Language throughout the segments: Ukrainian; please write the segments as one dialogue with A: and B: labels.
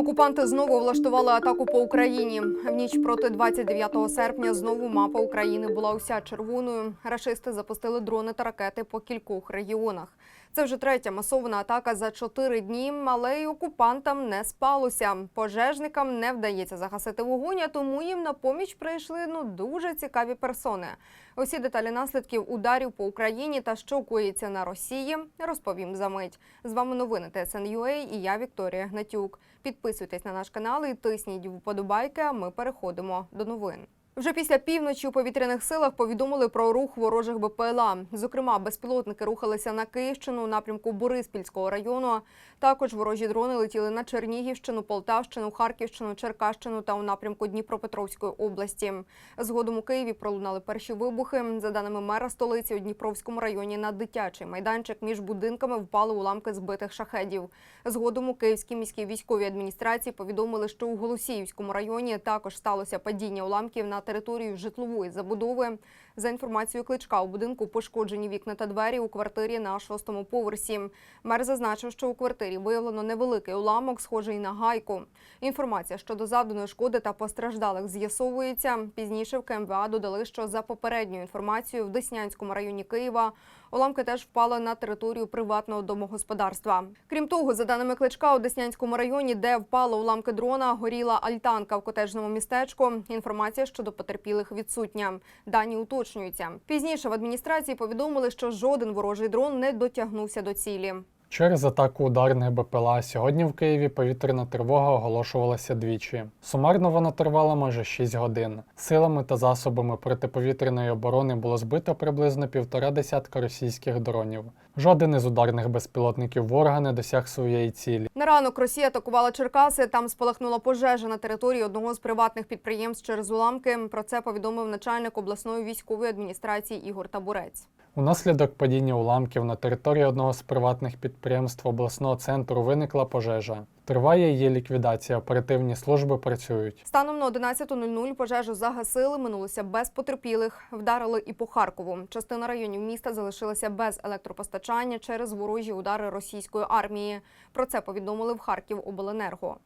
A: Окупанти знову влаштували атаку по Україні. В ніч проти 29 серпня знову мапа України була уся червоною. Рашисти запустили дрони та ракети по кількох регіонах. Це вже третя масована атака за чотири дні, але й окупантам не спалося. Пожежникам не вдається загасити вогонь, а тому їм на поміч прийшли ну дуже цікаві персони. Усі деталі наслідків ударів по Україні та що коїться на Росії, розповім за мить. З вами новини ТСН.UA і я Вікторія Гнатюк. Підписуйтесь на наш канал і тисніть вподобайки. А ми переходимо до новин. Вже після півночі у повітряних силах повідомили про рух ворожих БПЛА. Зокрема, безпілотники рухалися на Київщину у напрямку Бориспільського району. Також ворожі дрони летіли на Чернігівщину, Полтавщину, Харківщину, Черкащину та у напрямку Дніпропетровської області. Згодом у Києві пролунали перші вибухи. За даними мера столиці, у Дніпровському районі на дитячий майданчик між будинками впали уламки збитих шахедів. Згодом у Київській міській військовій адміністрації повідомили, що у Голосіївському районі також сталося падіння уламків на територію житлової забудови. За інформацією кличка у будинку пошкоджені вікна та двері у квартирі на шостому поверсі. Мер зазначив, що у квартирі виявлено невеликий уламок, схожий на гайку. Інформація щодо завданої шкоди та постраждалих з'ясовується. Пізніше в КМВА додали, що за попередньою інформацією в Деснянському районі Києва уламки теж впали на територію приватного домогосподарства. Крім того, за даними кличка, у Деснянському районі, де впали уламки дрона, горіла альтанка в котежному містечку. Інформація щодо потерпілих відсутня. Дані уточнюються. Пізніше в адміністрації повідомили, що жоден ворожий дрон не дотягнувся до цілі.
B: Через атаку ударних БПЛА сьогодні в Києві повітряна тривога оголошувалася двічі. Сумарно вона тривала майже 6 годин. Силами та засобами протиповітряної оборони було збито приблизно півтора десятка російських дронів. Жоден із ударних безпілотників ворога не досяг своєї цілі.
A: На ранок Росія атакувала Черкаси. Там спалахнула пожежа на території одного з приватних підприємств через уламки. Про це повідомив начальник обласної військової адміністрації Ігор Табурець.
B: Унаслідок падіння уламків на території одного з приватних підприємств обласного центру виникла пожежа. Триває її ліквідація. Оперативні служби працюють.
A: Станом на 11.00 пожежу загасили, минулося без потерпілих. Вдарили і по Харкову. Частина районів міста залишилася без електропостачання через ворожі удари російської армії. Про це повідомили в Харків обленерго.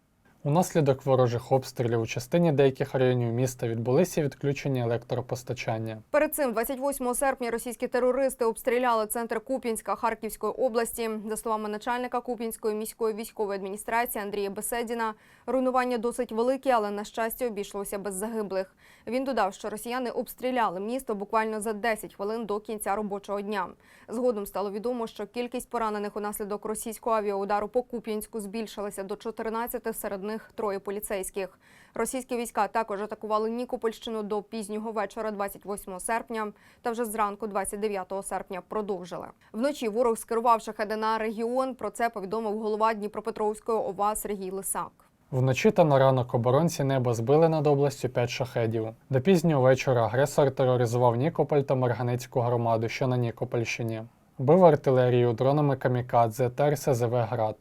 B: Унаслідок ворожих обстрілів у частині деяких районів міста відбулися відключення електропостачання.
A: Перед цим, 28 серпня, російські терористи обстріляли центр Куп'янська Харківської області. За словами начальника Куп'янської міської військової адміністрації Андрія Беседіна, руйнування досить великі, але на щастя обійшлося без загиблих. Він додав, що росіяни обстріляли місто буквально за 10 хвилин до кінця робочого дня. Згодом стало відомо, що кількість поранених унаслідок російського авіаудару по Куп'янську збільшилася до 14, серед них троє поліцейських. Російські війська також атакували Нікопольщину до пізнього вечора 28 серпня та вже зранку 29 серпня продовжили. Вночі ворог скерував шахеди на регіон. Про це повідомив голова Дніпропетровської ОВА Сергій Лисак.
B: Вночі та на ранок оборонці неба збили над областю 5 шахедів. До пізнього вечора агресор тероризував Нікополь та Марганецьку громаду, що на Нікопольщині. Бив артилерію дронами камікадзе та РСЗВ «Град».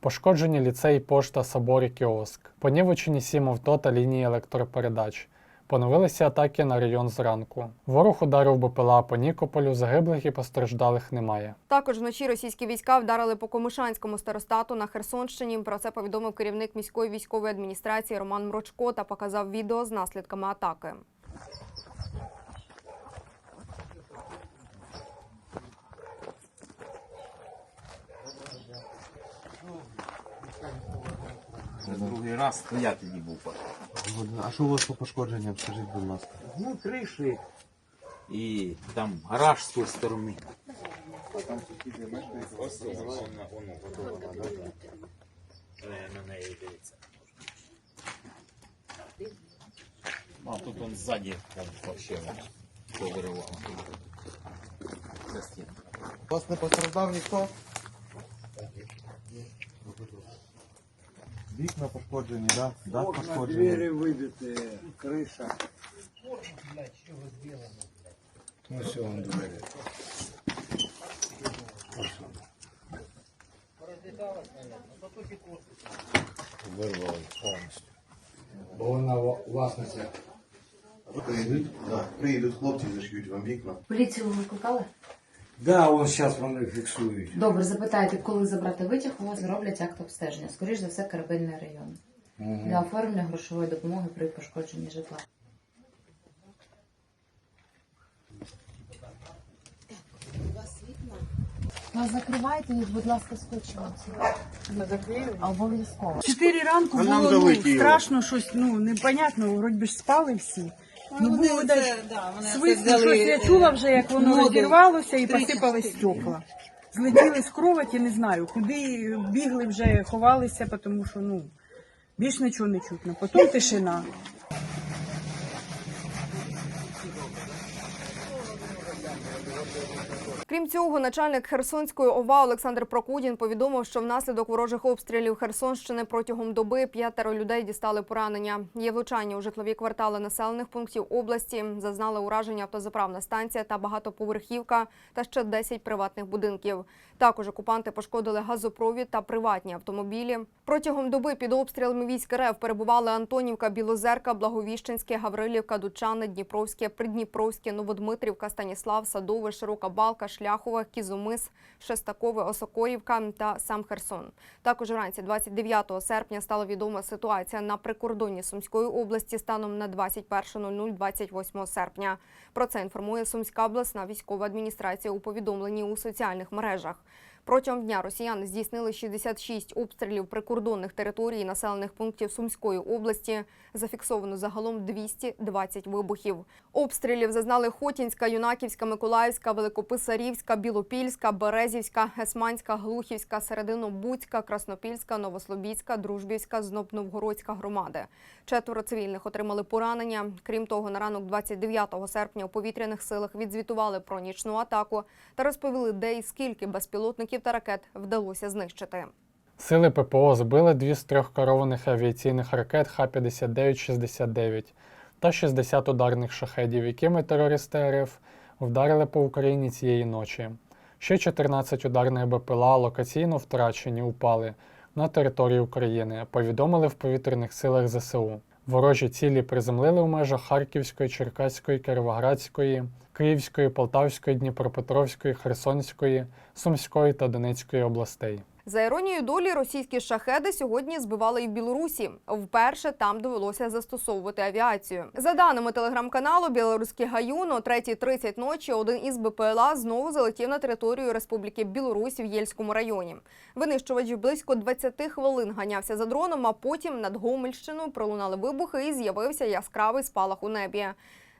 B: Пошкоджені ліцей, пошта, собор і кіоск. Понівечені сім авто та лінії електропередач. Поновилися атаки на район зранку. Ворог ударив БПЛА по Нікополю, загиблих і постраждалих немає.
A: Також вночі російські війська вдарили по Комишанському старостату на Херсонщині. Про це повідомив керівник міської військової адміністрації Роман Мрочко та показав відео з наслідками атаки.
C: Це другий раз, то я тоді був.
D: Згоден. А що у вас по пошкодженням, скажіть, будь ласка?
C: Ну, криші. І там гараж з тої сторони. Ось воно, воно, воно, воно. Е, На неї дивиться. А тут он ззаді там вообще повиривало. Це.
D: У вас не постраждав ніхто? Вікна пошкоджені, да? Дах
E: Окна,
D: пошкоджені.
E: двери выбиты, крыша. Ну все, он двери. Вырвало полностью. Бо вона ва- власності.
D: Приїдуть? Да. Приїдуть хлопці, зашьють вам вікна.
F: Поліцію ви викликали?
E: Да, он зараз вони фіксують.
F: Добре, запитайте, коли забрати витяг, у вас зроблять акт обстеження. Скоріш за все, корабельний район.
E: Мгм.
F: для оформлення грошової допомоги при пошкодженні житла. Ну, закривайте їх, будь ласка, скотчем. Обов'язково.
G: Чотири ранку
D: А нам
G: було ну,
D: його.
G: страшно, щось ну непонятно, вроді ж спали всі. Ну, було десь свист, щось я чула вже, як воно розірвалося і посипали стекла. Злетіли з кроваті, не знаю, куди бігли вже, ховалися, тому що ну більш нічого не чутно. Потім тишина.
A: Крім цього, начальник Херсонської ОВА Олександр Прокудін повідомив, що внаслідок ворожих обстрілів Херсонщини протягом доби п'ятеро людей дістали поранення. Є влучання у житлові квартали населених пунктів області. Зазнали ураження автозаправна станція та багатоповерхівка та ще 10 приватних будинків. Також окупанти пошкодили газопровід та приватні автомобілі. Протягом доби під обстрілами військ РФ перебували Антонівка, Білозерка, Благовіщенське, Гаврилівка, Дучани, Дніпровське, Придніпровське, Новодмитрівка, Станіслав, Садове, Широка Балка, Шляхова, Кізумис, Шестакове, Осокорівка та сам Херсон. Також вранці 29 серпня стала відома ситуація на прикордонні Сумської області станом на 21.00 28 серпня. Про це інформує Сумська обласна військова адміністрація у повідомленні у соціальних мережах. Протягом дня росіяни здійснили 66 обстрілів прикордонних територій населених пунктів Сумської області. Зафіксовано загалом 220 вибухів. Обстрілів зазнали Хотінська, Юнаківська, Миколаївська, Великописарівська, Білопільська, Березівська, Гесманська, Глухівська, Серединобудська, Краснопільська, Новослобідська, Дружбівська, Знобновгородська громади. Четверо цивільних отримали поранення. Крім того, на ранок 29 серпня у повітряних силах відзвітували про нічну атаку та розповіли, де і скільки безпілотників та ракет вдалося знищити.
B: Сили ППО збили дві з трьох керованих авіаційних ракет Х-59-69 та 60 ударних шахедів, якими терористи РФ вдарили по Україні цієї ночі. Ще 14 ударних БПЛА локаційно втрачені упали на території України, повідомили в повітряних силах ЗСУ. Ворожі цілі приземлили у межах Харківської, Черкаської, Кировоградської, Київської, Полтавської, Дніпропетровської, Херсонської, Сумської та Донецької областей.
A: За іронією долі, російські шахеди сьогодні збивали і в Білорусі. Вперше там довелося застосовувати авіацію. За даними телеграм-каналу Білоруський Гаюн, о 3.30 ночі один із БПЛА знову залетів на територію Республіки Білорусь в Єльському районі. Винищувач близько 20 хвилин ганявся за дроном, а потім над Гомельщиною пролунали вибухи і з'явився яскравий спалах у небі.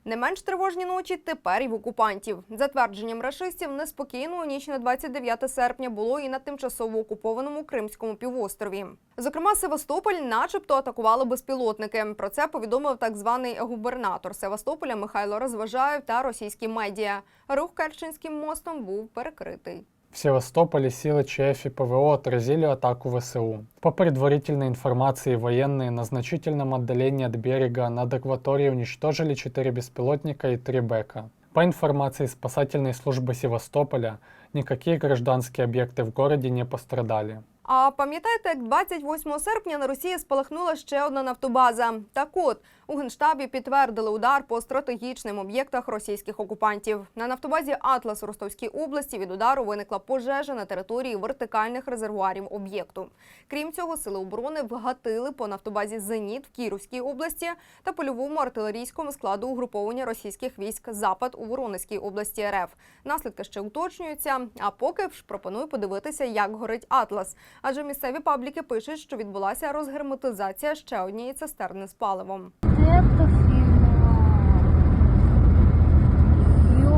A: Не менш тривожні ночі тепер і в окупантів. За твердженням рашистів, неспокійною ніч на 29 серпня було і на тимчасово окупованому Кримському півострові. Зокрема, Севастополь, начебто, атакували безпілотники. Про це повідомив так званий губернатор Севастополя Михайло Розважаєв та російські медіа. Рух Керченським мостом був перекритий.
B: В Севастополе силы ЧФ и ПВО отразили атаку ВСУ. По предварительной информации, военные на значительном отдалении от берега над акваторией уничтожили 4 беспилотника и 3 БЭКа. По информации спасательной службы Севастополя, никакие гражданские объекты в городе не пострадали.
A: А пам'ятаєте, як 28 серпня на Росії спалахнула ще одна нафтобаза? Так от у генштабі підтвердили удар по стратегічним об'єктах російських окупантів. На нафтобазі Атлас у Ростовській області від удару виникла пожежа на території вертикальних резервуарів об'єкту. Крім цього, сили оборони вгатили по нафтобазі Зеніт в Кіровській області та польовому артилерійському складу угруповання російських військ Запад у Воронезькій області РФ. Наслідки ще уточнюються. А поки ж пропоную подивитися, як горить Атлас. Адже місцеві пабліки пишуть, що відбулася розгерметизація ще однієї цистерни з паливом.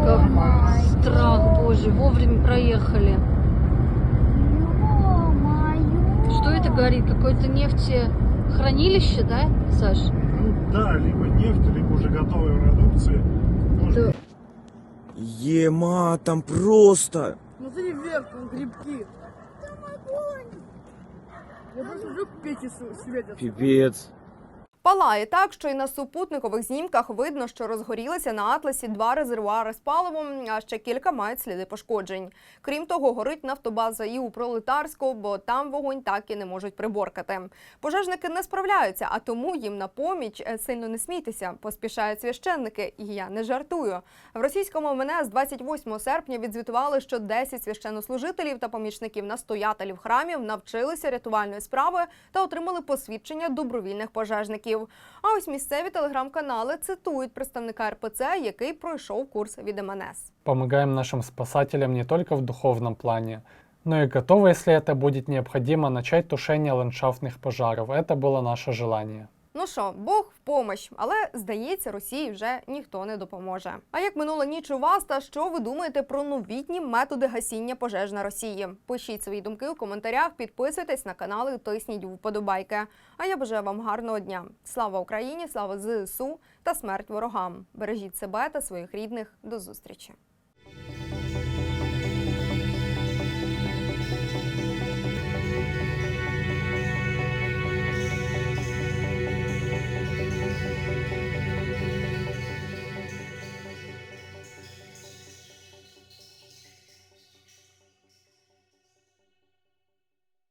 H: Какой страх, боже, вовремя проехали. Что это горит? Какое-то нефтехранилище, да, Саш?
I: Да, либо нефть, либо уже готовая продукция. Может,
J: Ема, там просто.
G: Смотри вверх, там грибки. Я просто вдруг пети светят.
J: Пипец.
A: Палає так, що і на супутникових знімках видно, що розгорілися на атласі два резервуари з паливом, а ще кілька мають сліди пошкоджень. Крім того, горить нафтобаза і у пролетарську, бо там вогонь так і не можуть приборкати. Пожежники не справляються, а тому їм на поміч е, сильно не смійтеся. Поспішають священники, і я не жартую. В російському МНС 28 серпня відзвітували, що 10 священнослужителів та помічників настоятелів храмів навчилися рятувальної справи та отримали посвідчення добровільних пожежників А ось місцеві телеграм-канали цитують представника РПЦ, який пройшов курс від МНС.
B: Помогаем нашим спасателям не только в духовном плане, но и готовы, если это будет необходимо, начать тушение ландшафтных пожаров. Это было наше желание.
A: Ну що, Бог в помощь, але здається, Росії вже ніхто не допоможе. А як минула ніч у вас, та що ви думаєте про новітні методи гасіння пожеж на Росії? Пишіть свої думки у коментарях, підписуйтесь на канал і тисніть вподобайки. А я бажаю вам гарного дня. Слава Україні, слава ЗСУ та смерть ворогам. Бережіть себе та своїх рідних. До зустрічі.